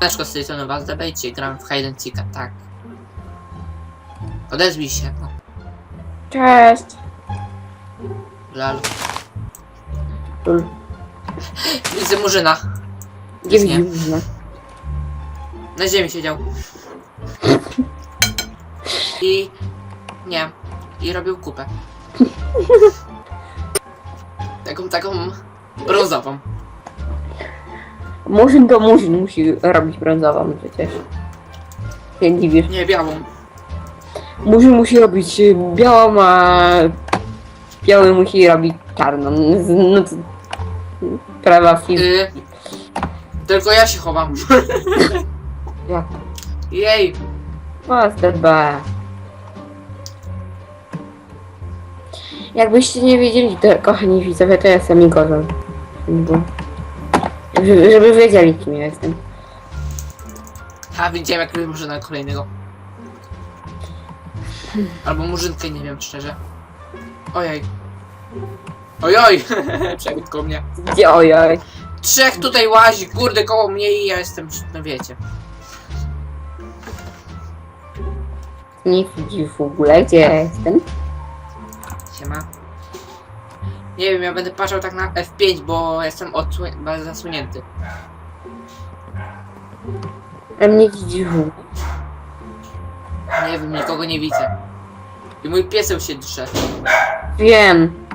Leszko z tej strony was debejcie, gram w Hide and Seeka, tak. Odezwij się, no. Cześć. Lal. Tul. Widzę murzyna. Gdzie Nie. Na ziemi siedział. I... Nie. I robił kupę. Taką, taką... brązową. Murzyn to murzyn musi robić brązową przecież. Nie dziwisz. Nie, białą. Murzyn musi robić y, białą, a biały musi robić czarną. No to... Prawa film. Y... Tylko ja się chowam. Jak? Jej. Master B. Jakbyście nie wiedzieli, to, kochani widzowie, to ja jestem Igorem. Bo- Żeby, żeby wiedzieli, kim ja jestem. A widziałem jak robię murzyna kolejnego. Albo murzynkę, nie wiem szczerze. Ojej. Ojoj! Przebiegł koło mnie. Gdzie ojoj? Trzech tutaj łazi, kurde, koło mnie i ja jestem, no wiecie. Nie widzi w ogóle, gdzie ja jestem. Siema. Nie wiem, ja będę patrzał tak na F5, bo jestem bardzo zasłonięty. A mnie widzi. Nie wiem, nikogo nie widzę. I mój pieseł się drze. Wiem.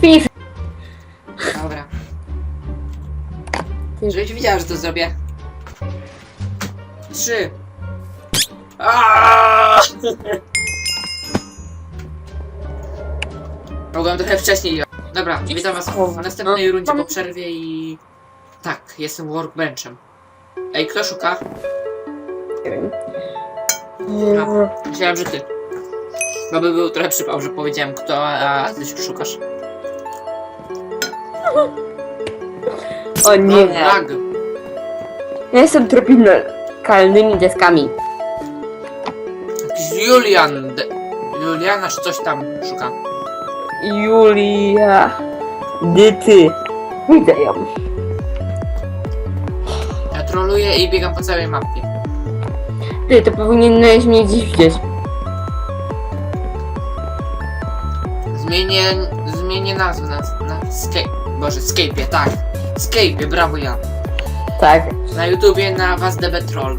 Finish. Dobra. Żebyś widziała, że to zrobię. Trzy. Aaaa! Mogłem trochę wcześniej. Dobra, witam was w następnej rundzie po przerwie i... Tak, jestem workbenchem. Ej, kto szuka? Nie wiem. Myślałem, że ty. No by był trochę przypał, że powiedziałem kto, a ty się szukasz. O nie. No, lag. Ja jestem tropinkalnymi deskami. Jakiś Julian. De... Juliana czy coś tam szuka. Julia. Ty. Widzę ją. Ja troluję i biegam po całej mapie. Ty, to powinieneś mnie dziś widzieć. Zmienię, zmienię nazwę na, na Scape. Boże, Scape'ie, tak. Scape'ie, brawo ja. Tak. Na YouTubie na WasDB Troll.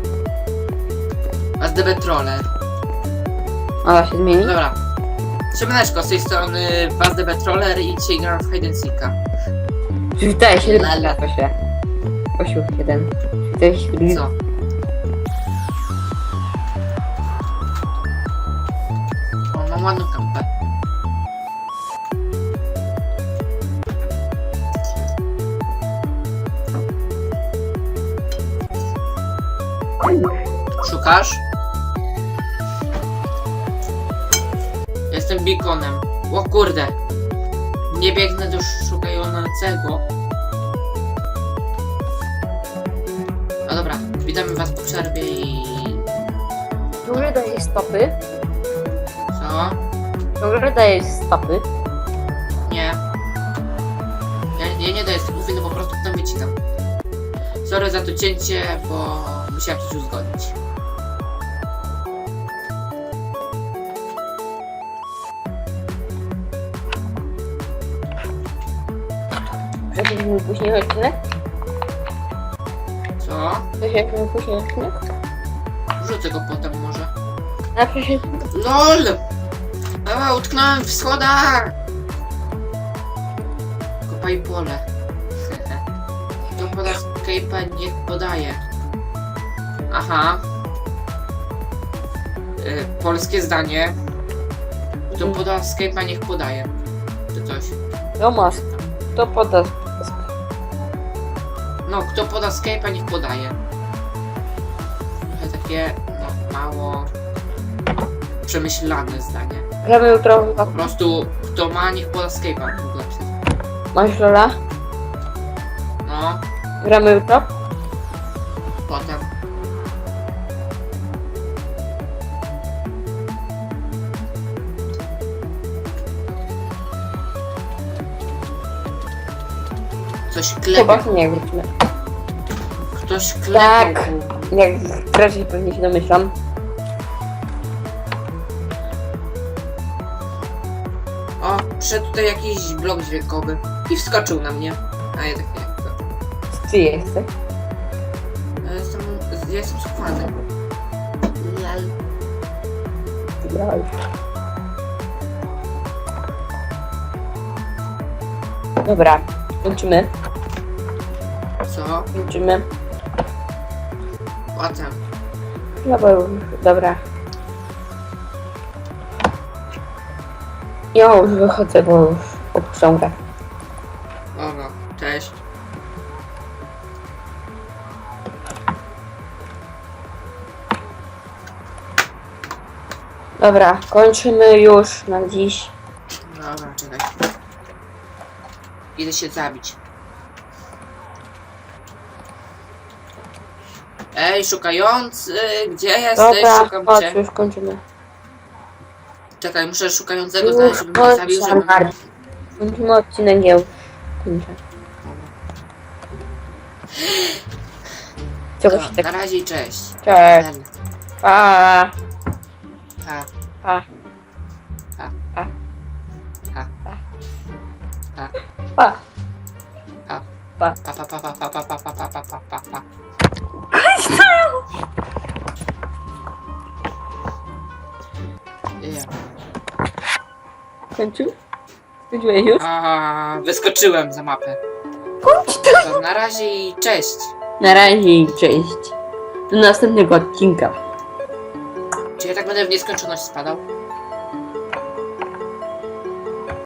WasDB Troller. Ona się zmieni? Dobra. Siemaneczko, z tej strony WasDB Troller i dzisiaj gram w Hide and Seeka. Przywitaj się Lala. się. Osiu, jeden. Przywitaj się drugi. Co? O, mam ładną kampę. Szukasz? Jestem beaconem. O kurde! Nie biegnę do szukającego. No dobra, witamy was po przerwie i... Duży dajesz stopy. Co? Duży dajesz stopy. Nie. Ja, ja nie daję tych no po prostu tam wycinam. Sorry za to cięcie, bo musiałem coś uzgodnić. Mój później odcinek? Co? Mój później odcinek? Rzucę go potem może. Na przecież... LOL! A, utknąłem w schodach! Kopaj pole. Kto poda Skype'a, niech podaje. Aha. Y, polskie zdanie. Kto poda Skype'a, niech podaje. Czy coś. No masz. To poda. No, kto poda Skype'a, niech podaje. Trochę takie, no, mało przemyślane zdanie. Gramy jutro. Po prostu, kto ma, niech poda Skype'a. w ogóle. Masz Lola? No, Gramy jutro? potem. Coś Ktoś Chyba klepie. nie wrócimy. Ktoś klepie. Tak. Jak raczej pewnie się domyślam. O, przyszedł tutaj jakiś blok dźwiękowy. I wskoczył na mnie. A jednak nie. Ty jesteś? Ja jestem, ja jestem schowany. Lel. Wygrałeś. Dobra, kończymy. Co? Kończymy. Potem. Dobra, już, dobra. Ja już wychodzę, bo już grę. Ogo, cześć. Dobra, kończymy już na dziś. Dobra, czekaj. Idę się zabić. Ej, szukający, gdzie jesteś? Dobra, Szukam chodź, cię. już kończymy. Czekaj, muszę szukającego znaleźć, żeby mnie chodź, zabił, żeby... Samar. Kończymy odcinek, nie kończę. Czego się Dobra, tak... na razie i cześć. Cześć. Ten. Pa, Pa, pa, pa, pa, pa, pa. pa, Pa. pa, pa, pa, pa, pa, pa, pa, pa, pa, pa, pa, pa. Ja. Kończył? Skończyłeś już? A, wyskoczyłem za mapę. Kończ to! To na razie i cześć. Na razie i cześć. Do następnego odcinka. Czy ja tak będę w nieskończoność spadał?